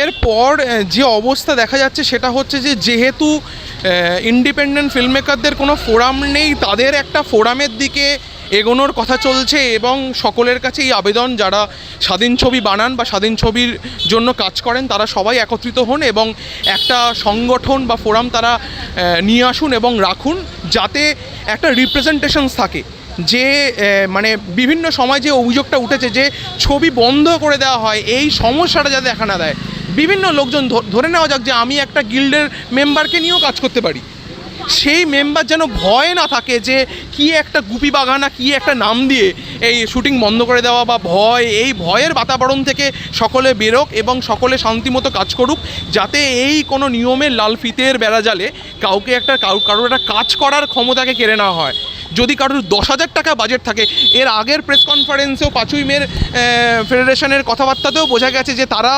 এরপর যে অবস্থা দেখা যাচ্ছে সেটা হচ্ছে যে যেহেতু ইন্ডিপেন্ডেন্ট ফিল্ম মেকারদের কোনো ফোরাম নেই, তাদের একটা ফোরামের দিকে এগোনোর কথা চলছে এবং সকলের কাছে এই আবেদন, যারা স্বাধীন ছবি বানান বা স্বাধীন ছবির জন্য কাজ করেন, তারা সবাই একত্রিত হন এবং একটা সংগঠন বা ফোরাম তারা নিয়ে আসুন এবং রাখুন, যাতে একটা রিপ্রেজেন্টেশনস থাকে। যে মানে বিভিন্ন সময় যে অভিযোগটা উঠেছে যে ছবি বন্ধ করে দেওয়া হয়, এই সমস্যাটা যাতে দেখা না দেয়। বিভিন্ন লোকজন ধরে নেওয়া যাক যে আমি একটা গিল্ডের মেম্বারকে নিয়েও কাজ করতে পারি। সেই মেম্বার যেন ভয় না থাকে যে কি একটা গুপি বাগানা, কি একটা নাম দিয়ে এই শুটিং বন্ধ করে দেওয়া বা ভয়, এই ভয়ের বাতাবরণ থেকে সকলে বেরোক এবং সকলে শান্তিমতো কাজ করুক, যাতে এই কোনো নিয়মের লাল ফিতের বেড়াজালে কাউকে একটা কারও কারোর একটা কাজ করার ক্ষমতাকে কেড়ে নেওয়া হয়। যদি কারোর দশ হাজার টাকা বাজেট থাকে, এর আগের প্রেস কনফারেন্সেও পাঁচই মের ফেডারেশনের কথাবার্তাতেও বোঝা গেছে যে তারা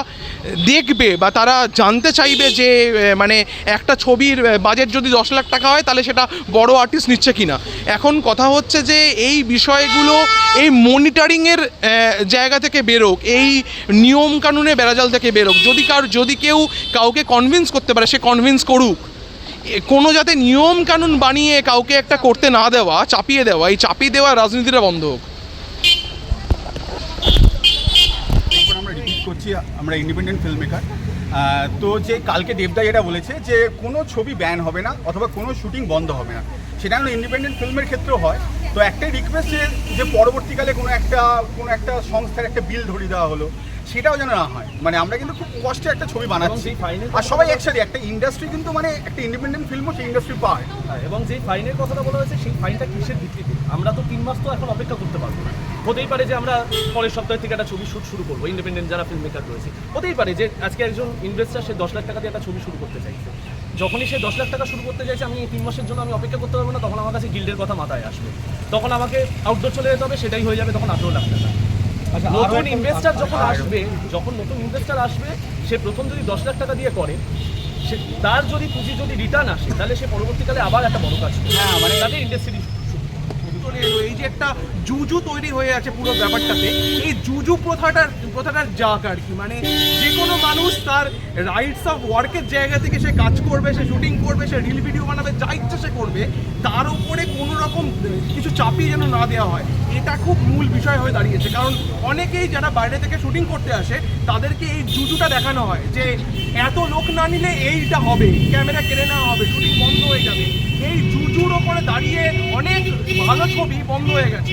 দেখবে বা তারা জানতে চাইবে যে মানে একটা ছবির বাজেট যদি দশ লাখ টাকা হয়, তাহলে সেটা বড় আর্টিস্ট নিচ্ছে কিনা। এখন কথা হচ্ছে যে এই বিষয়গুলো এই মনিটরিংয়ের জায়গা থেকে বেরোক, এই নিয়ম কানুনে বেড়াজাল থেকে বেরোক। যদি কার, যদি কেউ কাউকে কনভিন্স করতে পারে, সে কনভিন্স করুক। কোনো যাতে নিয়ম কানুন বানিয়ে কাউকে একটা করতে না দেওয়া, চাপিয়ে দেওয়া, এই চাপিয়ে দেওয়া রাজনীতিটা বন্ধ হোক। করছি, আমরা ইন্ডিপেন্ডেন্ট ফিল্ম মেকার তো যে কালকে দেবদা যেটা বলেছে যে কোনো ছবি ব্যান হবে না অথবা কোনো শুটিং বন্ধ হবে না। সেটা হলো ইন্ডিপেন্ডেন্ট ফিল্মের ক্ষেত্রেও হয়। তো একটাই রিকোয়েস্ট যে পরবর্তীকালে কোনো একটা কোনো একটা সংস্থার একটা বিল ধরিয়ে দেওয়া হলো। সেটাও যেন না হয়। মানে আমরা কিন্তু খুব কষ্টে একটা ছবি বানাচ্ছি। আর সবাই একসাথে একটা ইন্ডাস্ট্রি কিন্তু মানে একটা ইন্ডিপেন্ডেন্ট ফিল্মও সেই ইন্ডাস্ট্রি পার্ট হ্যাঁ, এবং যে ফাইনের কথাটা বলা হয়েছে সেই ফাইনটা কিসের ভিত্তিতে? আমরা তো তিন মাস তো এখন অপেক্ষা করতে পারব না। হতেই পারে যে আমরা পরের সপ্তাহ থেকে একটা ছবি শুট শুরু করব ইন্ডিপেন্ডেন্ট যারা ফিল্ম মেকার রয়েছে। হতেই পারে যে আজকে একজন ইনভেস্টার সে দশ লাখ টাকা দিয়ে একটা ছবি শুরু করতে চাইছে। যখনই সে দশ লাখ টাকা শুরু করতে চাইছে আমি এই তিন মাসের জন্য আমি অপেক্ষা করতে পারব না তখন আমার কাছে গিল্ডের কথা মাথায় আসবে। তখন আমাকে আউটডোর চলে যেতে হবে সেটাই হয়ে যাবে তখন আঠেরো লাখ টাকা। নতুন ইনভেস্টার যখন আসবে যখন নতুন ইনভেস্টার আসবে সে প্রথম যদি দশ লাখ টাকা দিয়ে করে সে তার যদি পুঁজি যদি রিটার্ন আসে তাহলে সে পরবর্তীকালে আবার একটা বড় কাজ করবে। হ্যাঁ, মানে- তাদের ইন্ডাস্ট্রি চলে এলো। এই যে একটা জুজু তৈরি হয়ে আছে পুরো ব্যাপারটাতে। এই জুজু প্রথাটার প্রথাটার যাক আর কি। মানে যে কোনো মানুষ তার রাইটস অফ ওয়ার্কের জায়গা থেকে সে কাজ করবে, সে শুটিং করবে, সে রিল ভিডিও বানাবে, যা ইচ্ছা সে করবে, তার উপরে কোনো রকম কিছু চাপিয়ে যেন না দেওয়া হয়। এটা খুব মূল বিষয় হয়ে দাঁড়িয়েছে। কারণ অনেকেই যারা বাইরে থেকে শুটিং করতে আসে, তাদেরকে এই জুজুটা দেখানো হয় যে, এত লোক না নিলে এইটা হবে, ক্যামেরা কেড়ে নেওয়া হবে শুটিং বন্ধ হয়ে যাবে। এই জুজুর ওপরে দাঁড়িয়ে অনেক ভালো ছবি বন্ধ হয়ে গেছে।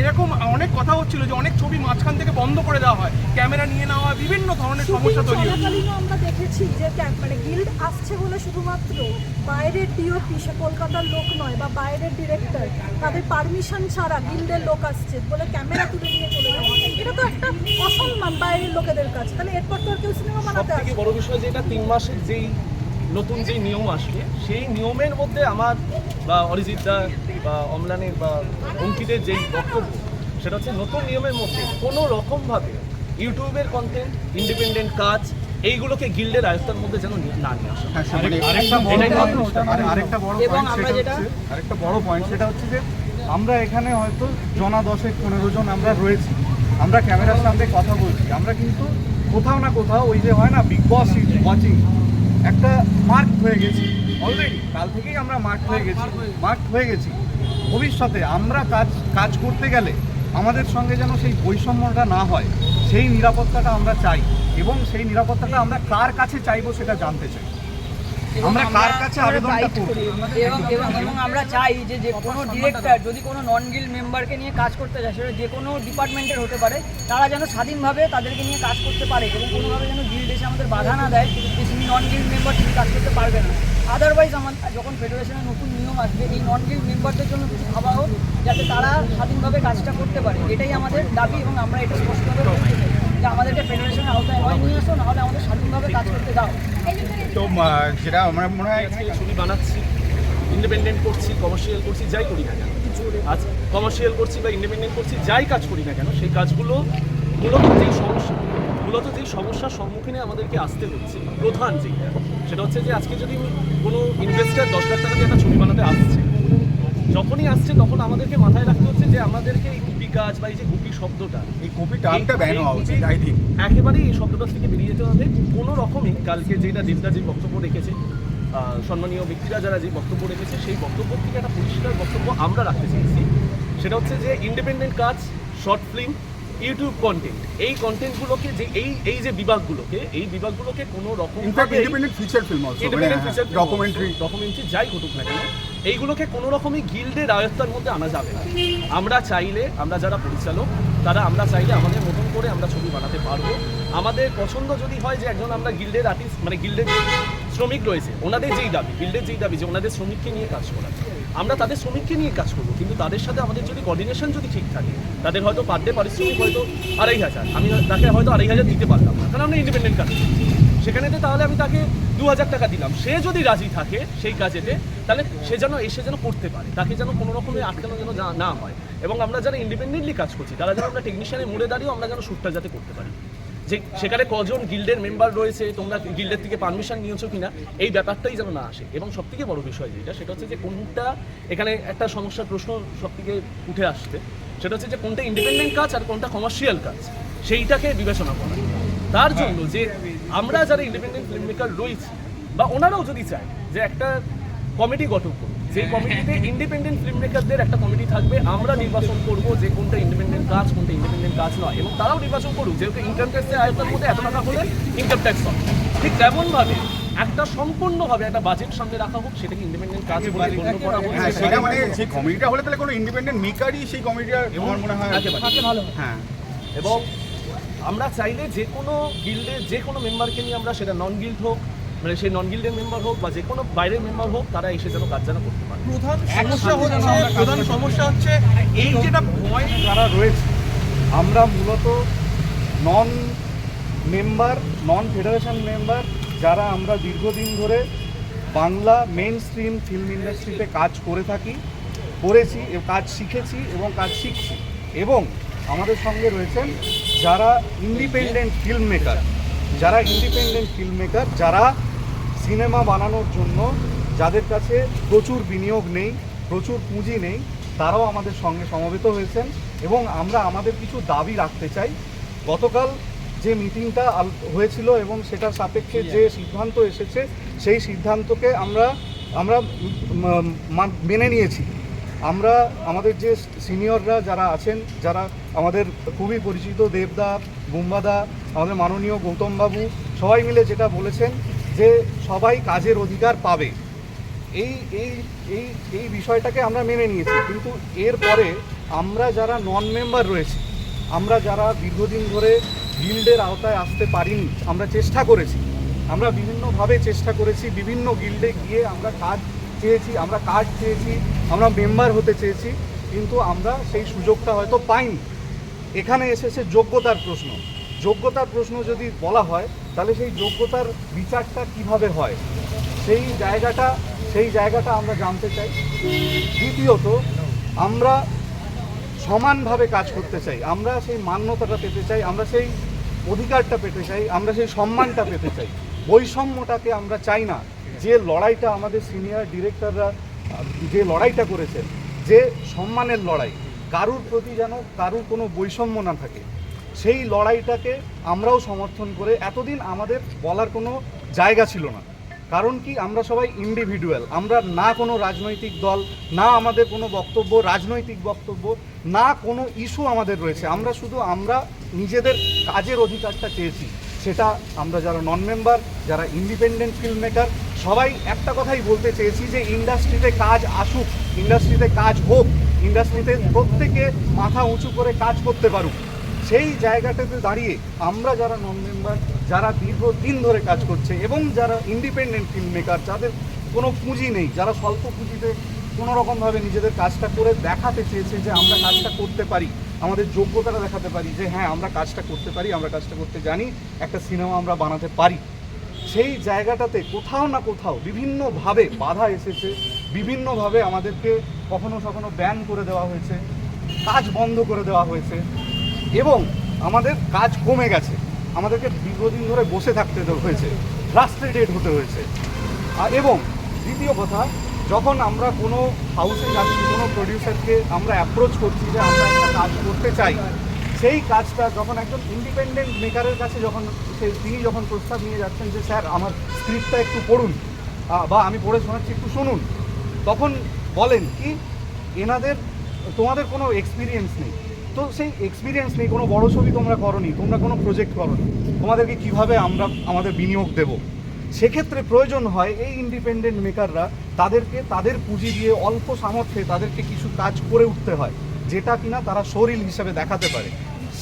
এরকম অনেক কথা হচ্ছিল যে অনেক ছবি মাঝখান থেকে বন্ধ করে দেওয়া হয়। ক্যামেরা নিয়ে নেওয়া হয় বিভিন্ন ধরনের সমস্যা তৈরি হয় আমরা দেখেছি যে মানে গিল্ড আসছে বলে শুধুমাত্র বাইরের ডিওপি সে কলকাতার লোক নয় বা বাইরের ডিরেক্টর তাদের পারমিশন ছাড়া গিল্ডের লোক আসছে বলে ক্যামেরা তুলে নিয়ে চলে যাওয়া এটা তো একটা অসম্মান বাইরের লোকেদের কাছে। তাহলে এরপর তো আর কেউ সিনেমা বানাতে বড় বিষয় যেটা তিন মাসের যেই নতুন যেই নিয়ম আসবে সেই নিয়মের মধ্যে আমার বা অরিজিৎ দা বা অমলানের বা অঙ্কিতের যেই বক্তব্য সেটা হচ্ছে নতুন নিয়মের মধ্যে কোনো রকমভাবে ইউটিউবের কন্টেন্ট ইন্ডিপেন্ডেন্ট কাজ এইগুলোকে গিল্ডের আয়ত্তার মধ্যে যেন না নিয়ে আসা। হ্যাঁ, মানে আরেকটা বড় আরেকটা বড় পয়েন্ট আমরা সেটা যেটা- হচ্ছে আরেকটা বড় পয়েন্ট সেটা হচ্ছে যে আমরা এখানে হয়তো জনা দশেক পনেরো জন আমরা রয়েছি। আমরা ক্যামেরার সামনে কথা বলছি। আমরা কিন্তু কোথাও না কোথাও ওই যে হয় না বিগ বস ইজ ওয়াচিং একটা মার্ক হয়ে গেছি। অলরেডি কাল থেকেই আমরা মার্ক হয়ে গেছি। মার্ক হয়ে গেছি। ভবিষ্যতে আমরা কাজ কাজ করতে গেলে আমাদের সঙ্গে যেন সেই বৈষম্যটা না হয় সেই নিরাপত্তাটা আমরা চাই এবং সেই নিরাপত্তাটা আমরা কার কাছে চাইব সেটা জানতে চাই। আমরা কার কাছে আবেদনটা করব? এবং আমরা চাই যে যে কোনো ডিরেক্টর যদি কোনো নন গিল্ড মেম্বারকে নিয়ে কাজ করতে চায় সেটা যে কোনো ডিপার্টমেন্টের হতে পারে তারা যেন স্বাধীনভাবে তাদেরকে নিয়ে কাজ করতে পারে এবং কোনোভাবে যেন গিল্ড এসে আমাদের বাধা না দেয় নন গিল্ড মেম্বার তুমি কাজ করতে পারবে না। আদারওয়াইজ আমার যখন ফেডারেশনের নতুন নিয়ম আসবে এই নন গিল্ড মেম্বারদের জন্য কিছু ভাবা হোক যাতে তারা স্বাধীনভাবে কাজটা করতে পারে। এটাই আমাদের দাবি এবং আমরা এটা স্পষ্টভাবে বলতে চাই যে আমাদেরকে ফেডারেশনের আওতায় হয় নিয়ে আসো নাহলে আমাদের স্বাধীনভাবে কাজ করতে দাও। তো যেটা আমরা মনে হয় ছবি বানাচ্ছি ইন্ডিপেন্ডেন্ট করছি কমার্শিয়াল করছি যাই করি না কেন। আজ কমার্শিয়াল করছি বা ইন্ডিপেন্ডেন্ট করছি যাই কাজ করি না কেন সেই কাজগুলো মূলত যেই সমস্যা মূলত যে সমস্যার সম্মুখীনে আমাদেরকে আসতে হচ্ছে প্রধান যেইটা সেটা হচ্ছে যে আজকে যদি কোনো ইনভেস্টার দশ লাখ টাকা দিয়ে একটা ছবি বানাতে আসছে যখনই আসছে তখন আমাদেরকে মাথায় রাখতে হচ্ছে যে আমাদেরকে এই গুপি কাজ বা এই যে গুপি শব্দটা এই কপি টার্মটা ব্যান হওয়া উচিত আই থিঙ্ক একেবারেই এই শব্দটা থেকে বেরিয়ে যেতে হবে। কোনো রকমই কালকে যেটা দেবদা যে বক্তব্য রেখেছে সম্মানীয় ব্যক্তিরা যারা যে বক্তব্য রেখেছে সেই বক্তব্য থেকে একটা পরিষ্কার বক্তব্য আমরা রাখতে চেয়েছি। সেটা হচ্ছে যে ইন্ডিপেন্ডেন্ট কাজ শর্ট ফিল্ম ইউটিউব কন্টেন্ট এই কন্টেন্টগুলোকে যে এই এই যে বিভাগগুলোকে এই বিভাগগুলোকে কোনো রকম independent feature film documentary documentary যাই ঘটুক না কেন এইগুলোকে কোনো রকমই গিল্ডের আয়ত্তার মধ্যে আনা যাবে না। আমরা চাইলে আমরা যারা পরিচালক তারা আমরা চাইলে আমাদের মতন করে আমরা ছবি বানাতে পারব। আমাদের পছন্দ যদি হয় যে একজন আমরা গিল্ডের আর্টিস্ট মানে গিল্ডের শ্রমিক রয়েছে ওনাদের যেই দাবি গিল্ডের যেই দাবি যে ওনাদের শ্রমিককে নিয়ে কাজ করা। আমরা তাদের শ্রমিককে নিয়ে কাজ করব, কিন্তু তাদের সাথে আমাদের যদি কোঅর্ডিনেশন যদি ঠিক থাকে, তাদের হয়তো পার ডে পারিশ্রমিক হয়তো আড়াই হাজার, আমি তাকে হয়তো আড়াই হাজার দিতে পারলাম না, কারণ আমরা ইন্ডিপেন্ডেন্ট কাজ করছি। সেখানেতে তাহলে আমি তাকে দু হাজার টাকা দিলাম। সে যদি রাজি থাকে সেই কাজেতে, তাহলে সে যেন, এসে যেন করতে পারে, তাকে যেন কোনো রকমের আটকানো যেন না- হয়। এবং আমরা যারা ইন্ডিপেন্ডেন্টলি কাজ করছি, তারা যেন আমরা টেকনিশিয়ানের মোড়ে দাঁড়িয়েও আমরা যেন শ্যুটটা যাতে করতে পারি। যে সেখানে কজন গিল্ডের মেম্বার রয়েছে তোমরা গিল্ডের থেকে পারমিশন নিয়েছো কিনা এই ব্যাপারটাই যেন না আসে। এবং সব থেকে বড় বিষয় যেটা সেটা হচ্ছে যে কোনটা এখানে একটা সমস্যার প্রশ্ন সব থেকে উঠে আসছে। সেটা হচ্ছে যে কোনটা ইন্ডিপেন্ডেন্ট কাজ আর কোনটা কমার্শিয়াল কাজ সেইটাকে বিবেচনা করা। তার জন্য যে আমরা যারা ইন্ডিপেন্ডেন্ট ফিল্ম মেকার রয়েছি বা ওনারাও যদি চায় যে একটা কমিটি গঠন করুন। যে কমিটিতে ইন্ডিপেন্ডেন্ট ফিল্ম মেকারদের একটা কমিটি থাকবে আমরা নির্বাচন করব যে কোনটা ইন্ডিপেন্ডেন্ট কাজ কোনটা ইন্ডিপেন্ডেন্ট কাজ নয়। এবং তারাও নির্বাচন করুক যেহেতু ইনকাম ট্যাক্সের আয়তার মধ্যে এত টাকা হলে ইনকাম ট্যাক্স হবে। ঠিক তেমনভাবে একটা সম্পূর্ণভাবে একটা বাজেট সামনে রাখা হোক সেটাকে ইন্ডিপেন্ডেন্ট কাজ বলে গণ্য করা হোক। হ্যাঁ সেটা মানে সেই কমিটিটা হলে তাহলে কোনো ইন্ডিপেন্ডেন্ট মেকারই সেই কমিটিটা আমার মনে হয় একেবারে। হ্যাঁ। এবং আমরা চাইলে যে কোনো গিল্ডের যে কোনো মেম্বারকে নিয়ে আমরা সেটা নন গিল্ড হোক মানে সেই নন গিল্ডের মেম্বার হোক বা যে কোনো বাইরের মেম্বার হোক তারা এসে যেন কাজ যেন করতে পারে। প্রধান সমস্যা হচ্ছে প্রধান সমস্যা হচ্ছে এই যেটা ভয় যারা রয়েছে আমরা মূলত non member non federation member যারা আমরা দীর্ঘদিন ধরে বাংলা মেন স্ট্রিম ফিল্ম ইন্ডাস্ট্রিতে কাজ করে থাকি করেছি কাজ শিখেছি এবং কাজ শিখছি। এবং আমাদের সঙ্গে রয়েছেন যারা ইন্ডিপেন্ডেন্ট ফিল্ম মেকার যারা ইন্ডিপেন্ডেন্ট ফিল্ম মেকার যারা সিনেমা বানানোর জন্য যাদের কাছে প্রচুর বিনিয়োগ নেই, প্রচুর পুঁজি নেই, তারাও আমাদের সঙ্গে সমবেত হয়েছেন এবং আমরা আমাদের কিছু দাবি রাখতে চাই। গতকাল যে মিটিংটা হয়েছিল এবং সেটার সাপেক্ষে যে সিদ্ধান্ত এসেছে, সেই সিদ্ধান্তকে আমরা আমরা মেনে নিয়েছি। আমরা আমাদের যে সিনিয়ররা যারা আছেন, যারা আমাদের খুবই পরিচিত, দেবদা, বুম্বাদা, আমাদের মাননীয় গৌতমবাবু সবাই মিলে যেটা বলেছেন যে সবাই কাজের অধিকার পাবে। এই এই এই এই বিষয়টাকে আমরা মেনে নিয়েছি। কিন্তু এরপরে আমরা যারা নন মেম্বার রয়েছি, আমরা যারা দীর্ঘদিন ধরে গিল্ডের আওতায় আসতে পারিনি, আমরা চেষ্টা করেছি। আমরা বিভিন্নভাবে চেষ্টা করেছি, বিভিন্ন গিল্ডে গিয়ে আমরা কাজ চেয়েছি, আমরা কাজ চেয়েছি, আমরা মেম্বার হতে চেয়েছি, কিন্তু আমরা সেই সুযোগটা হয়তো পাইনি। এখানে এসেছে যোগ্যতার প্রশ্ন। যোগ্যতার প্রশ্ন যদি বলা হয়, তাহলে সেই যোগ্যতার বিচারটা কীভাবে হয়? সেই জায়গাটা সেই জায়গাটা আমরা জানতে চাই। দ্বিতীয়ত, আমরা সমানভাবে কাজ করতে চাই। আমরা সেই মান্যতাটা পেতে চাই, আমরা সেই অধিকারটা পেতে চাই, আমরা সেই সম্মানটা পেতে চাই। বৈষম্যটাকে আমরা চাই না। যে লড়াইটা আমাদের সিনিয়র ডিরেক্টররা যে লড়াইটা করেছেন, যে সম্মানের লড়াই, কারুর প্রতি যেন কারুর কোনো বৈষম্য না থাকে, সেই লড়াইটাকে আমরাও সমর্থন করে এতদিন আমাদের বলার কোনো জায়গা ছিল না। কারণ কি, আমরা সবাই ইন্ডিভিজুয়াল আমরা না কোনো রাজনৈতিক দল, না আমাদের কোনো বক্তব্য, রাজনৈতিক বক্তব্য, না কোনো ইস্যু আমাদের রয়েছে। আমরা শুধু আমরা নিজেদের কাজের অধিকারটা চেয়েছি। সেটা আমরা যারা নন মেম্বার যারা ইন্ডিপেন্ডেন্ট ফিল্ম মেকার সবাই একটা কথাই বলতে চেয়েছি যে ইন্ডাস্ট্রিতে কাজ আসুক ইন্ডাস্ট্রিতে কাজ হোক ইন্ডাস্ট্রিতে প্রত্যেকে মাথা উঁচু করে কাজ করতে পারুক। সেই জায়গাটাতে দাঁড়িয়ে আমরা যারা নন মেম্বার যারা দীর্ঘদিন ধরে কাজ করছে এবং যারা ইন্ডিপেন্ডেন্ট ফিল্ম মেকার যাদের কোনো পুঁজি নেই, যারা স্বল্প পুঁজিতে কোনো রকমভাবে নিজেদের কাজটা করে দেখাতে চেয়েছে যে আমরা কাজটা করতে পারি, আমাদের যোগ্যতাটা দেখাতে পারি যে হ্যাঁ আমরা কাজটা করতে পারি, আমরা কাজটা করতে জানি, একটা সিনেমা আমরা বানাতে পারি। সেই জায়গাটাতে কোথাও না কোথাও বিভিন্নভাবে বাধা এসেছে, বিভিন্নভাবে আমাদেরকে কখনো কখনো ব্যান করে দেওয়া হয়েছে, কাজ বন্ধ করে দেওয়া হয়েছে এবং আমাদের কাজ কমে গেছে। আমাদেরকে দীর্ঘদিন ধরে বসে থাকতে হয়েছে ফ্রাস্ট্রেটেড হতে হয়েছে। এবং দ্বিতীয় কথা যখন আমরা কোনো হাউসে যাচ্ছি, কোনো প্রডিউসারকে আমরা অ্যাপ্রোচ করছি যে আমরা একটা কাজ করতে চাই, সেই কাজটা যখন একজন ইন্ডিপেন্ডেন্ট মেকারের কাছে যখন সে, তিনি যখন প্রস্তাব নিয়ে যাচ্ছেন যে, স্যার, আমার স্ক্রিপ্টটা একটু পড়ুন বা আমি পড়ে শোনাচ্ছি, একটু শুনুন। তখন বলেন কি, এনাদের, তোমাদের কোনো এক্সপিরিয়েন্স নেই। তো সেই এক্সপিরিয়েন্স নেই, কোনো বড় ছবি তোমরা করনি, তোমরা কোনো প্রজেক্ট করনি। তোমাদেরকে কীভাবে আমরা, আমাদের বিনিয়োগ দেব? সেক্ষেত্রে প্রয়োজন হয় এই ইন্ডিপেন্ডেন্ট মেকাররা তাদেরকে তাদের পুঁজি দিয়ে অল্প সামর্থ্যে তাদেরকে কিছু কাজ করে উঠতে হয় যেটা কিনা তারা শরীর হিসাবে দেখাতে পারে।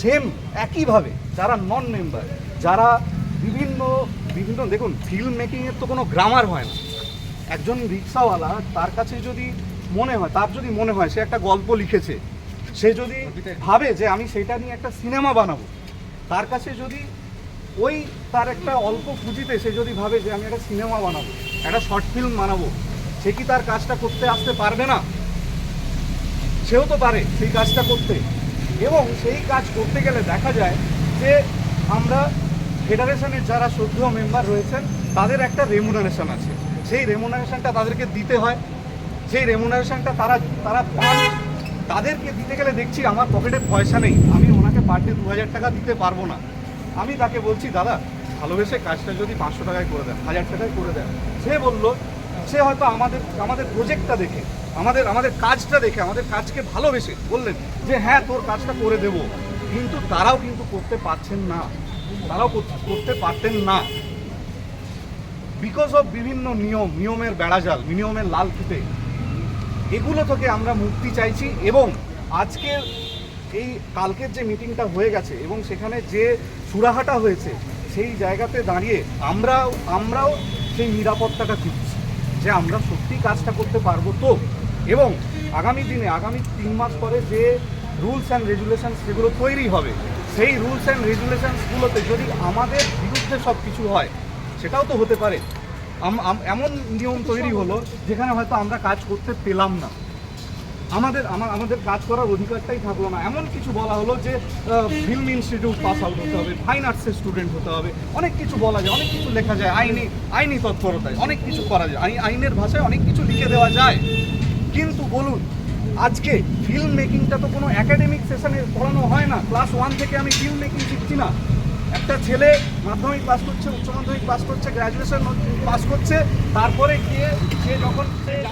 সেম একইভাবে যারা নন মেম্বার যারা বিভিন্ন বিভিন্ন দেখুন ফিল্ম মেকিংয়ের তো কোনো গ্রামার হয় না। একজন রিক্সাওয়ালা তার কাছে যদি মনে হয় তার যদি মনে হয় সে একটা গল্প লিখেছে সে যদি ভাবে যে আমি সেটা নিয়ে একটা সিনেমা বানাবো তার কাছে যদি ওই তার একটা অল্প পুঁজিতে সে যদি ভাবে যে আমি একটা সিনেমা বানাবো, একটা শর্ট ফিল্ম বানাবো, সে কি তার কাজটা করতে আসতে পারবে না? সেও তো পারে সেই কাজটা করতে। এবং সেই কাজ করতে গেলে দেখা যায় যে আমরা ফেডারেশনের যারা শ্রদ্ধেয় মেম্বার রয়েছেন, তাদের একটা রেমুনারেশন আছে। সেই রেমুনারেশনটা তাদেরকে দিতে হয়। সেই রেমুনারেশনটা তারা তারা পান। তাদেরকে দিতে গেলে দেখছি আমার পকেটে পয়সা নেই। আমি ওনাকে পার ডে দু হাজার টাকা দিতে পারব না। আমি তাকে বলছি, দাদা, ভালোবেসে কাজটা যদি পাঁচশো টাকায় করে দেন, হাজার টাকায় করে দেন। সে বলল, সে হয়তো আমাদের আমাদের প্রজেক্টটা দেখে, আমাদের আমাদের কাজটা দেখে, আমাদের কাজকে ভালোবেসে বললেন যে হ্যাঁ তোর কাজটা করে দেব। কিন্তু তারাও কিন্তু করতে পারছেন না। তারাও কর- করতে পারতেন না। বিকজ অফ বিভিন্ন নিয়ম, নিয়মের বেড়াজাল, নিয়মের লাল ফিতে এগুলো থেকে আমরা মুক্তি চাইছি এবং আজকের এই কালকের যে মিটিংটা হয়ে গেছে এবং সেখানে যে সুরাহাটা হয়েছে, সেই জায়গাতে দাঁড়িয়ে আমরাও আমরাও সেই নিরাপত্তাটা দিচ্ছি যে আমরা সত্যি কাজটা করতে পারব তো। এবং আগামী দিনে, আগামী তিন মাস পরে যে রুলস অ্যান্ড রেগুলেশনস যেগুলো তৈরি হবে, সেই রুলস অ্যান্ড রেগুলেশনসগুলোতে যদি আমাদের বিরুদ্ধে সব কিছু হয়, সেটাও তো হতে পারে। এমন নিয়ম তৈরি হলো যেখানে হয়তো আমরা কাজ করতে পেলাম না। আমাদের আমার আমাদের কাজ করার অধিকারটাই থাকল না। এমন কিছু বলা হলো যে ফিল্ম ইনস্টিটিউট পাস আউট হতে হবে, ফাইন আর্টসের স্টুডেন্ট হতে হবে। অনেক কিছু বলা যায়, অনেক কিছু লেখা যায়, আইনি আইনি তৎপরতায় অনেক কিছু করা যায়। আই- আইনের ভাষায় অনেক কিছু লিখে দেওয়া যায়। কিন্তু বলুন, আজকে ফিল্ম মেকিংটা তো কোনো একাডেমিক সেশনে পড়ানো হয় না। ক্লাস ওয়ান থেকে আমি ফিল্ম মেকিং শিখছি না। একটা ছেলে মাধ্যমিক পাস করছে, উচ্চ মাধ্যমিক পাস করছে গ্র্যাজুয়েশন পাস করছে, তারপরে গিয়ে সে যখন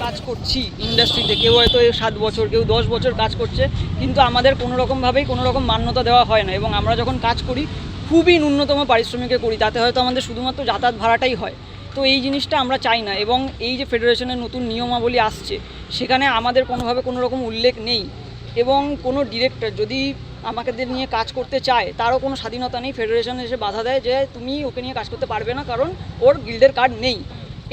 কাজ করছি ইন্ডাস্ট্রিতে কেউ হয়তো সাত বছর, কেউ দশ বছর কাজ করছে, কিন্তু আমাদের কোনো রকমভাবেই কোনো রকম মান্যতা দেওয়া হয় না এবং আমরা যখন কাজ করি, খুবই ন্যূনতম পারিশ্রমিকে করি, তাতে হয়তো আমাদের শুধুমাত্র যাতায়াত ভাড়াটাই হয়। তো এই জিনিসটা আমরা চাই না এবং এই যে ফেডারেশনের নতুন নিয়মাবলী আসছে, সেখানে আমাদের কোনোভাবে কোনো রকম উল্লেখ নেই এবং কোনো ডিরেক্টর যদি আমাদের নিয়ে কাজ করতে চায়, তারও কোনো স্বাধীনতা নেই। ফেডারেশন এসে বাধা দেয় যে তুমি ওকে নিয়ে কাজ করতে পারবে না, কারণ ওর গিল্ডের কার্ড নেই।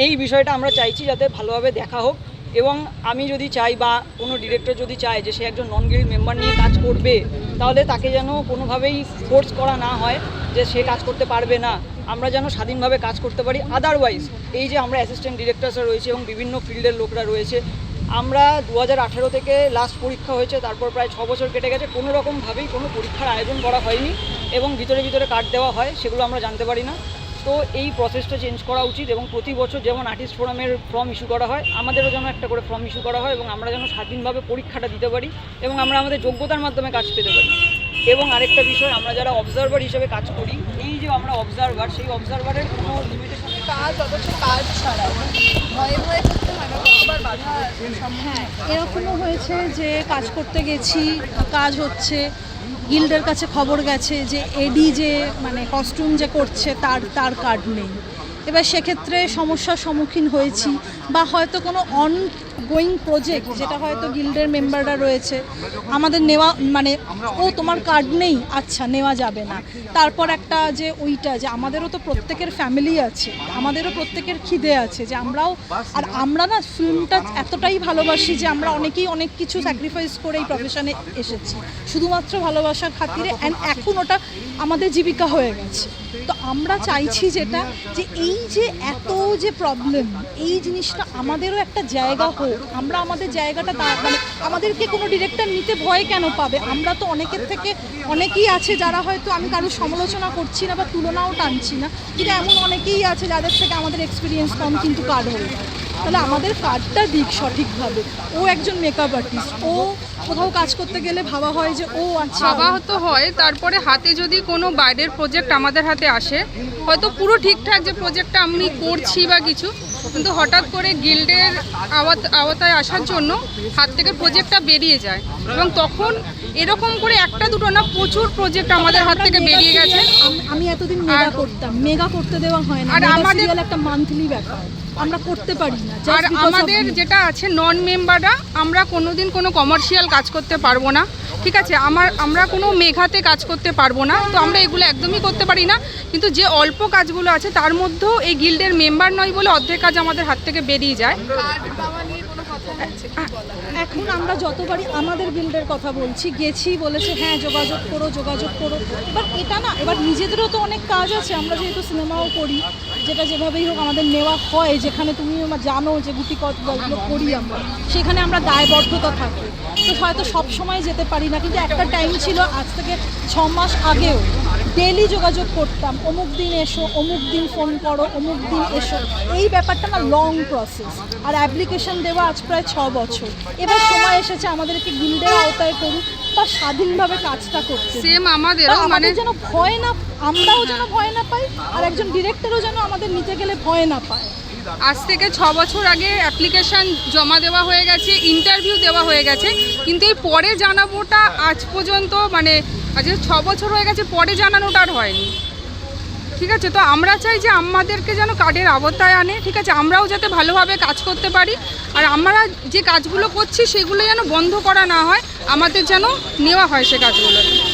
এই বিষয়টা আমরা চাইছি যাতে ভালোভাবে দেখা হোক এবং আমি যদি চাই বা কোনো ডিরেক্টর যদি চায় যে সে একজন নন গিল্ড মেম্বার নিয়ে কাজ করবে, তাহলে তাকে যেন কোনোভাবেই ফোর্স করা না হয় যে সে কাজ করতে পারবে না। আমরা যেন স্বাধীনভাবে কাজ করতে পারি। আদারওয়াইজ এই যে আমরা অ্যাসিস্ট্যান্ট ডিরেক্টরসরা রয়েছে এবং বিভিন্ন ফিল্ডের লোকরা রয়েছে আমরা দু হাজার আঠেরো থেকে লাস্ট পরীক্ষা হয়েছে, তারপর প্রায় ছ বছর কেটে গেছে। কোনো রকমভাবেই কোনো পরীক্ষার আয়োজন করা হয়নি এবং ভিতরে ভিতরে কার্ড দেওয়া হয়, সেগুলো আমরা জানতে পারি না। তো এই প্রসেসটা চেঞ্জ করা উচিত এবং প্রতি বছর যেমন আর্টিস্ট ফোরামের ফর্ম ইস্যু করা হয়, আমাদেরও যেন একটা করে ফর্ম ইস্যু করা হয় এবং আমরা যেন স্বাধীনভাবে পরীক্ষাটা দিতে পারি এবং আমরা আমাদের যোগ্যতার মাধ্যমে কাজ পেতে পারি। এবং আরেকটা বিষয়, আমরা যারা অবজারভার হিসেবে কাজ করি, এই যে আমরা অবজারভার সেই অবজারভারের কোনো লিমিটেশন কাজ অথচ কাজ ছাড়া। ভয়ে ভয়ে হয়, এরকমও হয়েছে যে কাজ করতে গেছি, কাজ হচ্ছে গিল্ডের কাছে খবর গেছে যে এডি যে মানে কস্টিউম যে করছে তার তার কার্ড নেই। এবার সেক্ষেত্রে সমস্যার সম্মুখীন হয়েছি বা হয়তো কোনো অন গোয়িং প্রজেক্ট যেটা হয়তো গিল্ডের মেম্বাররা রয়েছে। আমাদের নেওয়া মানে ও তোমার কার্ড নেই। আচ্ছা নেওয়া যাবে না। তারপর একটা যে ওইটা যে আমাদেরও তো প্রত্যেকের ফ্যামিলি আছে আমাদেরও প্রত্যেকের খিদে আছে যে আমরাও আর আমরা না ফিল্মটা এতটাই ভালোবাসি যে আমরা অনেকেই অনেক কিছু স্যাক্রিফাইস করে এই প্রফেশনে এসেছি। শুধুমাত্র ভালোবাসার খাতিরে অ্যান্ড এখন ওটা আমাদের জীবিকা হয়ে গেছে। তো আমরা চাইছি যেটা যে এই যে এত যে প্রবলেম এই জিনিসটা আমাদেরও একটা জায়গা হোক। আমরা আমাদের জায়গাটা মানে আমাদেরকে কোনো ডিরেক্টর নিতে ভয় কেন পাবে? আমরা তো অনেকের থেকে অনেকেই আছে যারা হয়তো আমি কারোর সমালোচনা করছি না বা তুলনাও টানছি না। কিন্তু এমন অনেকেই আছে যাদের থেকে আমাদের এক্সপিরিয়েন্স কম কিন্তু কার্ড হয়ে তাহলে আমাদের কার্ডটা দিক সঠিকভাবে। ও একজন মেকআপ আর্টিস্ট ও কোথাও কাজ করতে গেলে ভাবা হয় যে ও আচ্ছা। ভাবা তো হয় তারপরে হাতে যদি কোনো বাইরের প্রজেক্ট আমাদের হাতে আসে হয়তো পুরো ঠিকঠাক যে প্রজেক্টটা আমি করছি বা কিছু কিন্তু হঠাৎ করে গিল্ডের আওয়াত- আওতায় আসার জন্য হাত থেকে প্রজেক্টটা বেরিয়ে যায়। এবং তখন এরকম করে একটা দুটো না প্রচুর প্রজেক্ট আমাদের হাত থেকে বেরিয়ে গেছে। আমি এতদিন মেগা করতাম। মেগা করতে দেওয়া হয় না। আর আমাদের- একটা মান্থলি ব্যাপার। আমরা করতে পারি না আর আমাদের যেটা আছে নন মেম্বাররা আমরা কোনোদিন কোনো কমার্শিয়াল কাজ করতে পারব না ঠিক আছে? আমার আমরা কোনো মেঘাতে কাজ করতে পারব না তো আমরা এগুলো একদমই করতে পারি না। কিন্তু যে অল্প কাজগুলো আছে তার মধ্যেও এই গিল্ডের মেম্বার নয় বলে অর্ধেক কাজ আমাদের হাত থেকে বেরিয়ে যায়। এখন আমরা যতবারই আমাদের বিল্ডের কথা বলছি, গেছি, বলেছে হ্যাঁ যোগাযোগ করো যোগাযোগ করো। এবার এটা না, এবার নিজেদেরও তো অনেক কাজ আছে। আমরা যেহেতু সিনেমাও করি, যেটা যেভাবেই হোক আমাদের নেওয়া হয়, যেখানে তুমি জানো যে গুটি কতগুলো করি আমরা, সেখানে আমরা দায়বদ্ধতা থাকি। তো হয়তো সব সময় যেতে পারি না, কিন্তু একটা টাইম ছিল আজ থেকে ছ মাস আগেও। ডেলি যোগাযোগ করতাম অমুক দিন এসো অমুক দিন ফোন করো অমুক দিন এসো। এই ব্যাপারটা না লং প্রসেস আর অ্যাপ্লিকেশন দেওয়া আজ প্রায় ছ বছর। এবার সময় এসেছে আমাদেরকে গিল্ডের আওতায় করুক বা স্বাধীনভাবে কাজটা করতে সেম আমাদের মানে যেন ভয় না আমরাও যেন ভয় না পাই আর একজন ডিরেক্টরও যেন আমাদের নিতে গেলে ভয় না পায়। আজ থেকে ছ বছর আগে অ্যাপ্লিকেশন জমা দেওয়া হয়ে গেছে ইন্টারভিউ দেওয়া হয়ে গেছে। কিন্তু এই পরে জানাবোটা আজ পর্যন্ত মানে আজ ছ বছর হয়ে গেছে, পরে জানানোটা আর হয়নি। ঠিক আছে, তো আমরা চাই যে আমাদেরকে যেন কার্ডের আবর্তায় আনে, ঠিক আছে? আমরাও যাতে ভালোভাবে কাজ করতে পারি, আর আমরা যে কাজগুলো করছি, সেগুলো যেন বন্ধ করা না হয়, আমাদের যেন নেওয়া হয় সে কাজগুলো।